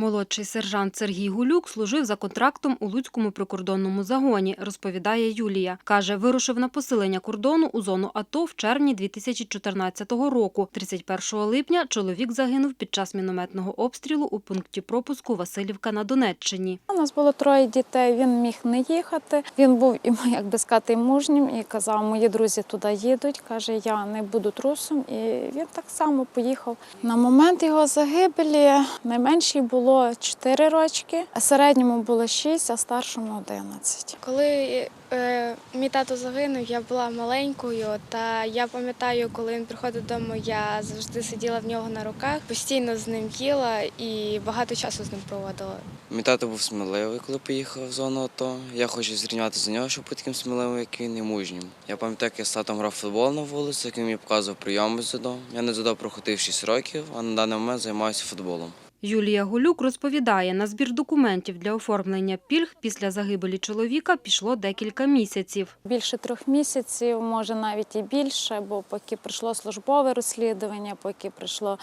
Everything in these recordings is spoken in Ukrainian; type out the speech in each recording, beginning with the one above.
Молодший сержант Сергій Гулюк служив за контрактом у Луцькому прикордонному загоні, розповідає Юлія. Каже, вирушив на посилення кордону у зону АТО в червні 2014 року. 31 липня чоловік загинув під час мінометного обстрілу у пункті пропуску Васильівка на Донеччині. У нас було троє дітей. Він міг не їхати. Він був і як би сказати, мужнім і казав, мої друзі туди їдуть. каже, я не буду трусом. І він так само поїхав. На момент його загибелі найменшій було 4 рочки, а середньому було 6, а старшому 11. Коли е, мій тато загинув, я була маленькою, та я пам'ятаю, коли він приходив додому, я завжди сиділа в нього на руках, постійно з ним їла і багато часу з ним проводила. Мій тато був сміливий, коли поїхав в зону АТО. Я хочу зрівняти за нього, щоб бути таким сміливим, як він, і мужнім. Я пам'ятаю, як я з татом грав футбол на вулиці, як він мені показував прийоми з дзюдо. Я на дзюдо проходив 6 років, а на даний момент займаюся футболом. Юлія Гулюк розповідає, на збір документів для оформлення пільг після загибелі чоловіка пішло декілька місяців. Більше трьох місяців, може навіть і більше, бо поки прийшло службове розслідування, поки прийшло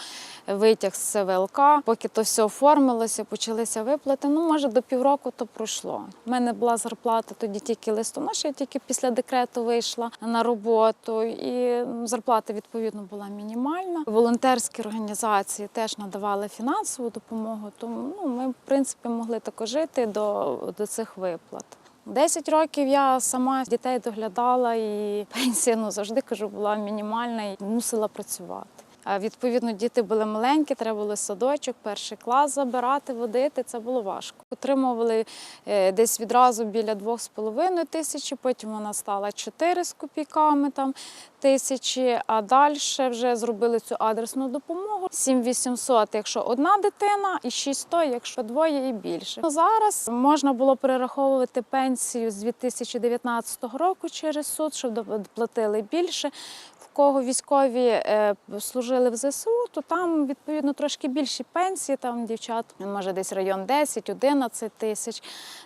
витяг з ЦВЛК, поки то все оформилося, почалися виплати. Ну, може, до півроку то пройшло. У мене була зарплата тоді тільки листоноша, я тільки після декрету вийшла на роботу, і зарплата відповідно була мінімальна. Волонтерські організації теж надавали фінансову допомогу, тому ну, ми, в принципі, могли також жити до, до цих виплат. 10 років я сама дітей доглядала, і пенсія ну, завжди кажу, була мінімальна і мусила працювати. Відповідно, діти були маленькі, треба було садочок, перший клас забирати, водити. Це було важко. Отримували е, десь відразу біля 2,5 тисячі, потім вона стала 4 з копійками там тисячі, а далі вже зробили цю адресну допомогу. 7800, якщо одна дитина, і 6100, якщо двоє і більше. Ну, Зараз можна було перераховувати пенсію з 2019 року через суд, щоб платили більше. Кого військові е, служили в ЗСУ, то там відповідно трошки більші пенсії. Там дівчат може десь район 10-11 тисяч.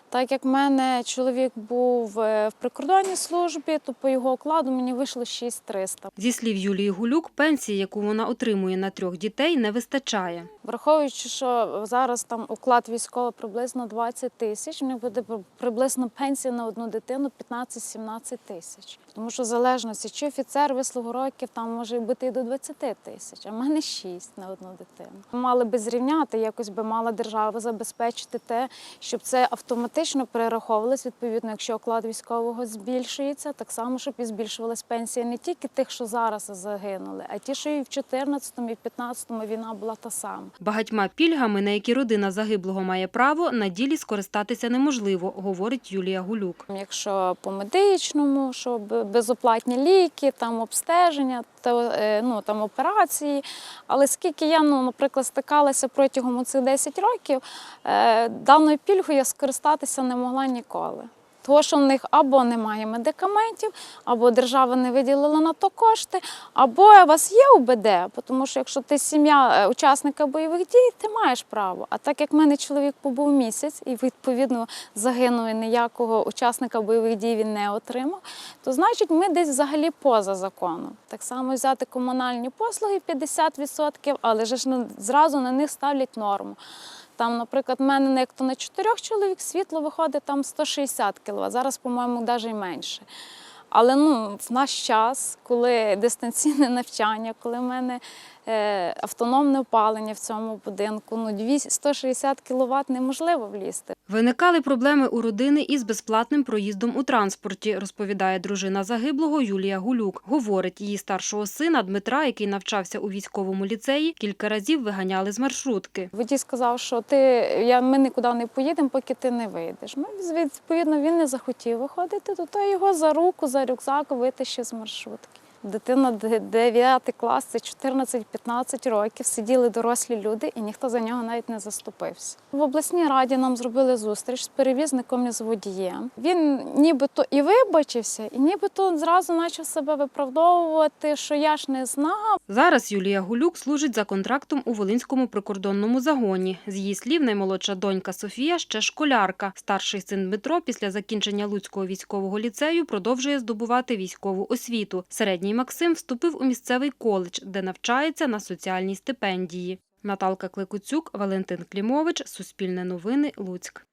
Так як в мене чоловік був е, в прикордонній службі, то по його окладу мені вийшло 6300. Зі слів Юлії Гулюк, пенсії, яку вона отримує на трьох дітей, не вистачає. Враховуючи, що зараз там уклад військовий приблизно 20 тисяч, них буде приблизно пенсія на одну дитину 15-17 тисяч. Тому що в залежності, чи офіцер вислугу років там може бути і до 20 тисяч, а в мене 6 на одну дитину. Мали би зрівняти, якось би мала держава забезпечити те, щоб це автоматично перераховувалось. Відповідно, якщо оклад військового збільшується, так само, щоб і збільшувалась пенсія не тільки тих, що зараз загинули, а ті, що і в 14-му, і в 15-му війна була та сама. Багатьма пільгами, на які родина загиблого має право, на ділі скористатися неможливо, говорить Юлія Гулюк. Якщо по медичному, щоб безоплатні ліки, там обстеження, то е, ну там операції. Але скільки я, ну, наприклад, стикалася протягом цих 10 років, е, даною пільгою я скористатися не могла ніколи. Тому що в них або немає медикаментів, або держава не виділила на то кошти, або у вас є УБД, тому що якщо ти сім'я е, учасника бойових дій, ти маєш право. А так як в мене чоловік побув місяць і відповідно загинув і ніякого учасника бойових дій він не отримав, то значить ми десь взагалі поза законом. Так само взяти комунальні послуги 50%, але ж зразу на них ставлять норму. Там, наприклад, в мене як то на чотирьох чоловік світло виходить там 160 кВт, зараз, по-моєму, навіть менше. Але ну, в наш час, коли дистанційне навчання, коли в мене автономне опалення в цьому будинку, ну 200 160 кВт неможливо влізти. Виникали проблеми у родини із безплатним проїздом у транспорті, розповідає дружина загиблого Юлія Гулюк. Говорить, її старшого сина Дмитра, який навчався у військовому ліцеї, кілька разів виганяли з маршрутки. Водій сказав, що ти, я, ми нікуди не поїдемо, поки ти не вийдеш. Ну, відповідно, він не захотів виходити, то його за руку, за рюкзак витащив з маршрутки. Дитина 9 клас, це 14-15 років, сиділи дорослі люди, і ніхто за нього навіть не заступився. В обласній раді нам зробили зустріч з перевізником і з водієм. Він нібито і вибачився, і нібито зразу почав себе виправдовувати, що я ж не знав. Зараз Юлія Гулюк служить за контрактом у Волинському прикордонному загоні. З її слів, наймолодша донька Софія ще школярка. Старший син Дмитро після закінчення Луцького військового ліцею продовжує здобувати військову освіту. Середній Максим вступив у місцевий коледж, де навчається на соціальній стипендії. Наталка Кликуцюк, Валентин Клімович, Суспільне новини, Луцьк.